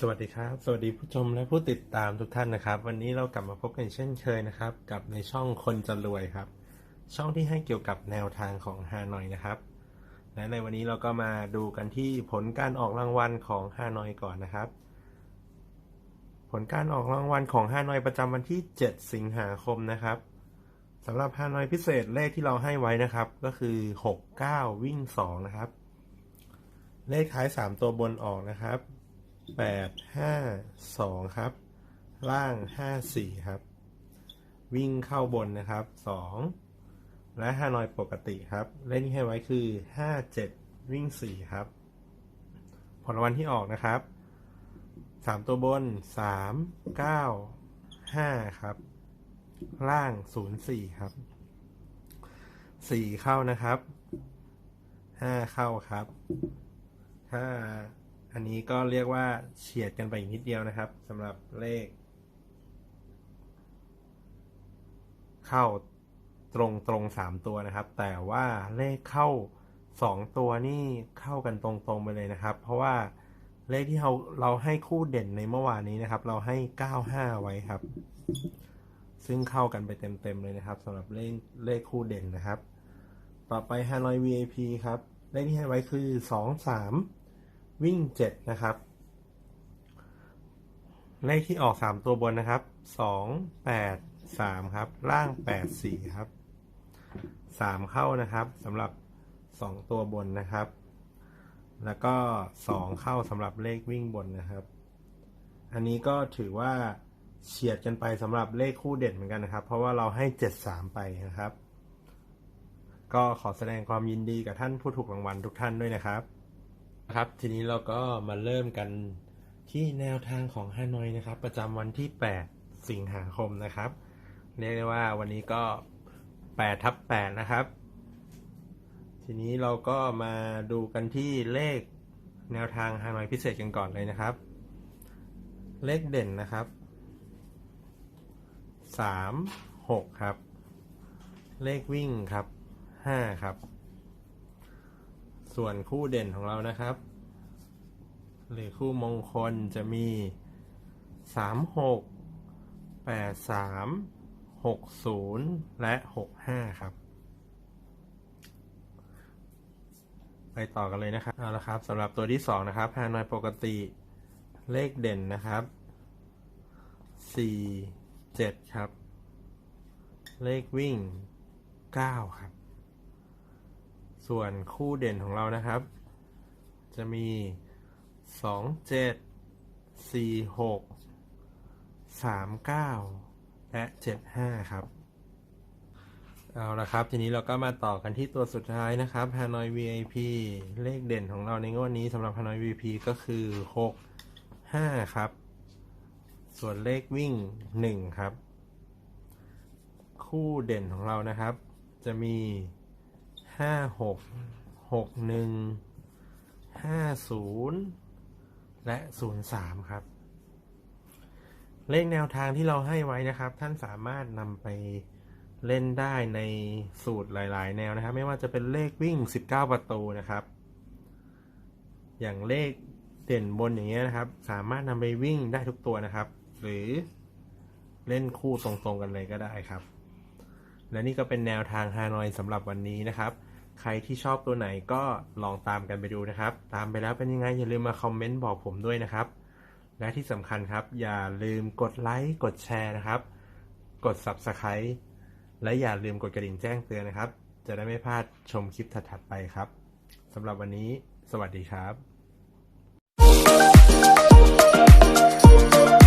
สวัสดีครับ สวัสดีผู้ชมและผู้ติดตามทุกท่านนะครับ วันนี้เรากลับมาพบกันเช่นเคยนะครับ กับในช่องคนจะรวยครับ ช่องที่ให้เกี่ยวกับแนวทางของฮานอยนะครับ และในวันนี้เราก็มาดูกันที่ผลการออกรางวัลของฮานอยก่อนนะครับ ผลการออกรางวัลของฮานอยประจำวันที่ 7 สิงหาคมนะครับสำหรับฮานอยพิเศษเลขที่เราให้ไว้นะครับ ก็คือ 69 วิ่ง 2 นะครับ เลขท้าย 3 ตัวบนออกนะครับ แปดห้าสองครับ ล่างห้าสี่ครับ วิ่งเข้าบนนะครับสองและฮานอยปกติครับ เลขที่ให้ไว้คือห้าเจ็ดวิ่งสี่ครับ ผลรางวัลที่ออกนะครับสามตัวบนสามเก้าห้าครับ ล่างศูนย์สี่ครับสี่เข้านะครับห้าเข้าครับถ้า อันนี้ก็เรียกว่าเฉียดกันไปอีกนิดเดียวนะครับสำหรับเลข เข้าตรงตรงสามตัวนะครับ แต่ว่าเลขเข้าสองตัวนี่เข้ากันตรงๆไปเลยนะครับ เพราะว่าเลขที่เราเราให้คู่เด่นในเมื่อวานนี้นะครับ เราให้เก้าห้าไว้ครับ ซึ่งเข้ากันไปเต็มๆเลยนะครับสำหรับเลขเลขคู่เด่นนะครับ ต่อไป Hanoi VIP ครับ เลขที่ให้ไว้คือสองสาม วิ่งเจ็ดนะครับ เลขที่ออกสามตัวบนนะครับสองแปดสามครับ ล่างแปดสี่ครับสามเข้านะครับสำหรับสองตัวบนนะครับ แล้วก็สองเข้าสำหรับเลขวิ่งบนนะครับ อันนี้ก็ถือว่าเฉียดกันไปสำหรับเลขคู่เด่นเหมือนกันนะครับ เพราะว่าเราให้เจ็ดสามไปนะครับ ก็ขอแสดงความยินดีกับท่านผู้ถูกรางวัลทุกท่านด้วยนะครับ ครับทีนี้เราก็มาเริ่มกันที่แนวทางของฮานอยนะครับ ประจำวันที่ 8 สิงหาคมนะครับ เรียกได้ว่าวันนี้ก็8ทับ8นะครับ ทีนี้เราก็มาดูกันที่เลขแนวทางฮานอยพิเศษกันก่อนเลยนะครับ เลขเด่นนะครับ 3 6 ครับ เลขวิ่งครับ 5 ครับ ส่วนคู่เด่นของเรานะครับ หรือคู่มงคลจะมีสามหกแปดสามหกศูนย์และหกห้าครับ ไปต่อกันเลยนะครับเอาละครับสำหรับตัวที่สองนะครับฮานอยปกติเลขเด่นนะครับสี่เจ็ดครับ เลขวิ่งเก้าครับ ส่วนคู่เด่นของเรานะครับ จะมีสองเจ็ดสี่หกสามเก้าและเจ็ดห้าครับ เอาละครับ ทีนี้เราก็มาต่อกันที่ตัวสุดท้ายนะครับ Hanoi VIP เลขเด่นของเราในงวดนี้สำหรับ Hanoi VIP ก็คือ 6 5 ครับ ส่วนเลขวิ่ง 1 ครับ คู่เด่นของเรานะครับ จะมี ห้าหกหกหนึ่งห้าศูนย์และศูนย์สามครับ เลขแนวทางที่เราให้ไว้นะครับ ท่านสามารถนำไปเล่นได้ในสูตรหลาย ๆ แนวนะครับ ไม่ว่าจะเป็นเลขวิ่ง 19 ประตูนะครับ อย่างเลขเด่นบนอย่างเงี้ยนะครับ สามารถนำไปวิ่งได้ทุกตัวนะครับ หรือเล่นคู่ตรงๆกันเลยก็ได้ครับ และนี่ก็เป็นแนวทางฮานอยสำหรับวันนี้นะครับ ใครที่ชอบตัวไหนก็ลองตามกันไปดูนะครับ ตามไปแล้วเป็นยังไงอย่าลืมมาคอมเมนต์บอกผมด้วยนะครับ และที่สำคัญครับ อย่าลืมกดไลค์กดแชร์นะครับ กด Subscribe และอย่าลืมกดกระดิ่งแจ้งเตือนนะครับ จะได้ไม่พลาดชมคลิปถัดๆไปครับสำหรับวันนี้ สวัสดีครับ